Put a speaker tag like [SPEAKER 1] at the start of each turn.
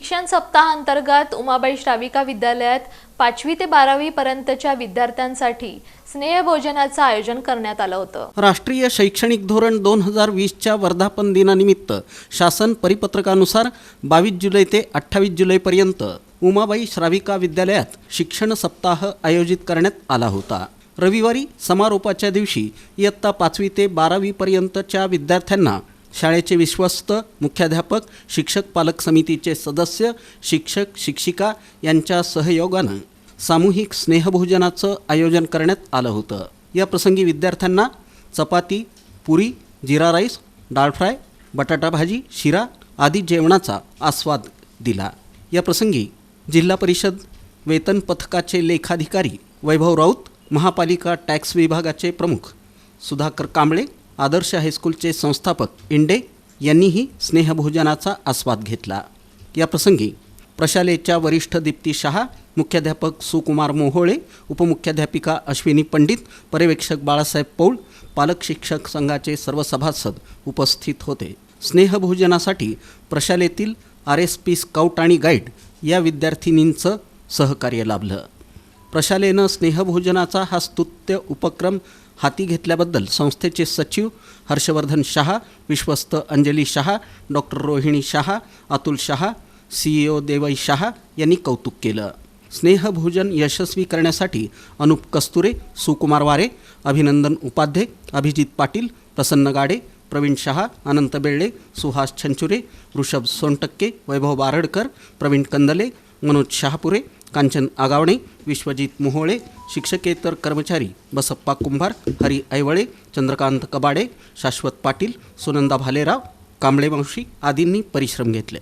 [SPEAKER 1] शिक्षण सप्ताहांतर्गत उमाबाई श्राविका विद्यालयात पाचवी ते बारावी पर्यंतच्या विद्यार्थ्यांसाठी स्नेहभोजनाचं आयोजन करण्यात आलं होतं.
[SPEAKER 2] राष्ट्रीय शैक्षणिक धोरण दोन हजार वीसच्या वर्धापन दिनानिमित्त शासन परिपत्रकानुसार बावीस जुलै ते अठ्ठावीस जुलैपर्यंत उमाबाई श्राविका विद्यालयात शिक्षण सप्ताह आयोजित करण्यात आला होता. रविवारी समारोपाच्या दिवशी इयत्ता पाचवी ते बारावीपर्यंतच्या विद्यार्थ्यांना शाळेचे विश्वस्त मुख्याध्यापक शिक्षक पालक समितीचे सदस्य शिक्षक शिक्षिका यांच्या सहयोगानं सामूहिक स्नेहभोजनाचं आयोजन करण्यात आलं होतं. या प्रसंगी विद्यार्थ्यांना चपाती पुरी जिरा राईस डाळ फ्राय बटाटा भाजी शिरा आदी जेवणाचा आस्वाद दिला. या प्रसंगी जिल्हा परिषद वेतन पथकाचे लेखाधिकारी वैभव राऊत महापालिका टॅक्स विभागाचे प्रमुख सुधाकर कांबळे आदर्श हायस्कूलचे संस्थापक इंडे यांनीही स्नेहभोजनाचा आस्वाद घेतला. या प्रसंगी प्रशालेच्या वरिष्ठ दीप्ती शहा मुख्याध्यापक सुकुमार मोहोळे उपमुख्याध्यापिका अश्विनी पंडित पर्यवेक्षक बाळासाहेब पौळ पालक शिक्षक संघाचे सर्व सभासद उपस्थित होते. स्नेहभोजनासाठी प्रशालेतील आर एस पी स्काउट आणि गाईड या विद्यार्थिनींचं सहकार्य लाभलं. प्रशालेनं स्नेहभोजनाचा हा स्तुत्य उपक्रम हाती घेतल्याबद्दल संस्थेचे सचिव हर्षवर्धन शहा विश्वस्त Anjali Shah doctor Rohini Shah Atul Shah C E O Devai Shah यांनी कौतुक केलं. स्नेहभोजन यशस्वी करण्यासाठी अनुप कस्तुरे सुकुमार वारे अभिनंदन उपाध्ये अभिजित पाटील प्रसन्न गाडे प्रवीण शहा अनंत बेर्डे सुहास छंचुरे ऋषभ सोनटक्के वैभव बारडकर प्रवीण कंदले मनोज शहापुरे कांचन आगावणे विश्वजित मोहोळे शिक्षकेतर कर्मचारी बसप्पा कुंभार हरी ऐवळे चंद्रकांत कबाडे शाश्वत पाटील सुनंदा भालेराव कांबळे मावशी आदींनी परिश्रम घेतले.